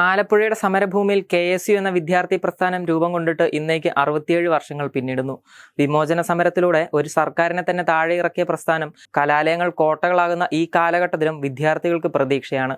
ആലപ്പുഴയുടെ സമരഭൂമിയിൽ K S U എന്ന വിദ്യാർത്ഥി പ്രസ്ഥാനം രൂപം കൊണ്ടിട്ട് ഇന്നേക്ക് അറുപത്തിയേഴ് വർഷങ്ങൾ പിന്നിടുന്നു. വിമോചന സമരത്തിലൂടെ ഒരു സർക്കാരിനെ തന്നെ താഴെ ഇറക്കിയ പ്രസ്ഥാനം കലാലയങ്ങൾ കോട്ടകളാകുന്ന ഈ കാലഘട്ടത്തിലും വിദ്യാർത്ഥികൾക്ക് പ്രതീക്ഷയാണ്.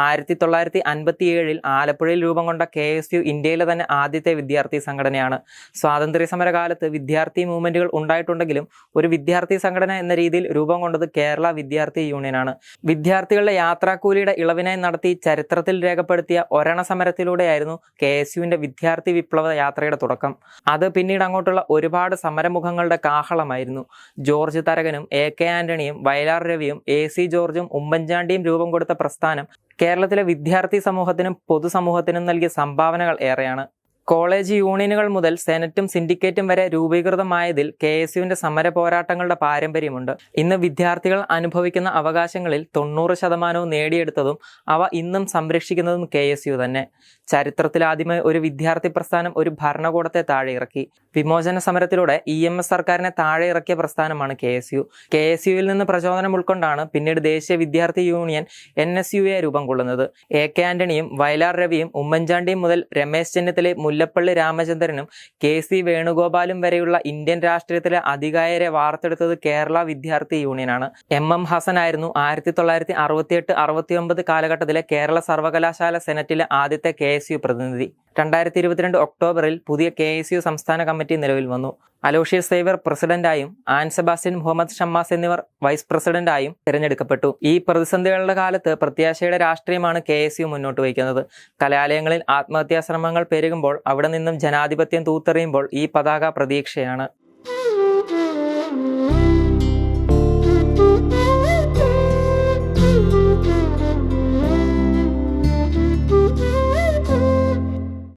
ആയിരത്തി തൊള്ളായിരത്തി അൻപത്തി ഏഴിൽ ആലപ്പുഴയിൽ രൂപം കൊണ്ട കെ എസ് യു ഇന്ത്യയിലെ തന്നെ ആദ്യത്തെ വിദ്യാർത്ഥി സംഘടനയാണ്. സ്വാതന്ത്ര്യ സമര കാലത്ത് വിദ്യാർത്ഥി മൂവ്മെന്റുകൾ ഉണ്ടായിട്ടുണ്ടെങ്കിലും ഒരു വിദ്യാർത്ഥി സംഘടന എന്ന രീതിയിൽ രൂപം കൊണ്ടത് കേരള വിദ്യാർത്ഥി യൂണിയനാണ്. വിദ്യാർത്ഥികളുടെ യാത്രാക്കൂലിയുടെ ഇളവിനായി നടത്തി ചരിത്രത്തിൽ രേഖപ്പെടുത്തിയ ഒരണ സമരത്തിലൂടെയായിരുന്നു കെ എസ് യുവിന്റെ വിദ്യാർത്ഥി വിപ്ലവ യാത്രയുടെ തുടക്കം. അത് പിന്നീട് അങ്ങോട്ടുള്ള ഒരുപാട് സമരമുഖങ്ങളുടെ കാഹളമായിരുന്നു. ജോർജ് തരകനും എ കെ ആന്റണിയും വയലാർ രവിയും എ സി ജോർജും ഉമ്മൻചാണ്ടിയും രൂപം കൊടുത്ത പ്രസ്ഥാനം കേരളത്തിലെ വിദ്യാർത്ഥി സമൂഹത്തിനും പൊതുസമൂഹത്തിനും നൽകിയ സംഭാവനകൾ ഏറെയാണ്. കോളേജ് യൂണിയനുകൾ മുതൽ സെനറ്റും സിൻഡിക്കേറ്റും വരെ രൂപീകൃതമായതിൽ കെ എസ് യുവിന്റെ സമര പോരാട്ടങ്ങളുടെ പാരമ്പര്യമുണ്ട്. ഇന്ന് വിദ്യാർത്ഥികൾ അനുഭവിക്കുന്ന അവകാശങ്ങളിൽ തൊണ്ണൂറ് ശതമാനവും നേടിയെടുത്തതും അവ ഇന്നും സംരക്ഷിക്കുന്നതും കെ എസ് യു തന്നെ. ചരിത്രത്തിൽ ആദ്യമായി ഒരു വിദ്യാർത്ഥി പ്രസ്ഥാനം ഒരു ഭരണകൂടത്തെ താഴെ ഇറക്കി വിമോചന സമരത്തിലൂടെ ഇ എം എസ് സർക്കാരിനെ താഴെ ഇറക്കിയ പ്രസ്ഥാനമാണ് K S U. K S യുവിൽ നിന്ന് പ്രചോദനം ഉൾക്കൊണ്ടാണ് പിന്നീട് ദേശീയ വിദ്യാർത്ഥി യൂണിയൻ എൻ എസ് യു എ രൂപം കൊള്ളുന്നത്. എ കെ ആന്റണിയും വയലാർ രവിയും ഉമ്മൻചാണ്ടിയും മുതൽ രമേശ് ചെന്നിത്തലയും മുല്ലപ്പള്ളി രാമചന്ദ്രനും കെ സി വേണുഗോപാലും വരെയുള്ള ഇന്ത്യൻ രാഷ്ട്രീയത്തിലെ അധികായരെ വാർത്തെടുത്തത് കേരള വിദ്യാർത്ഥി യൂണിയനാണ്. എം എം ഹസൻ ആയിരുന്നു ആയിരത്തി തൊള്ളായിരത്തി അറുപത്തിയെട്ട് അറുപത്തി ഒമ്പത് കാലഘട്ടത്തിലെ കേരള സർവകലാശാല സെനറ്റിലെ ആദ്യത്തെ കെ എസ് യു പ്രതിനിധി. രണ്ടായിരത്തി ഇരുപത്തിരണ്ട് ഒക്ടോബറിൽ പുതിയ കെ എസ് യു സംസ്ഥാന കമ്മിറ്റി നിലവിൽ വന്നു. അലോഷ്യസ് സേവർ പ്രസിഡന്റായും ആൻ സെബാസ്റ്റ്യൻ മുഹമ്മദ് ഷമ്മാസ് എന്നിവർ വൈസ് പ്രസിഡന്റായും തിരഞ്ഞെടുക്കപ്പെട്ടു. ഈ പ്രതിസന്ധികളുടെ കാലത്ത് പ്രത്യാശയുടെ രാഷ്ട്രീയമാണ് കെ എസ് യു മുന്നോട്ട് വയ്ക്കുന്നത്. കലാലയങ്ങളിൽ ആത്മഹത്യാ ശ്രമങ്ങൾ പെരുകുമ്പോൾ അവിടെ നിന്നും ജനാധിപത്യം തൂത്തെറിയുമ്പോൾ ഈ പതാക പ്രതീക്ഷയാണ്.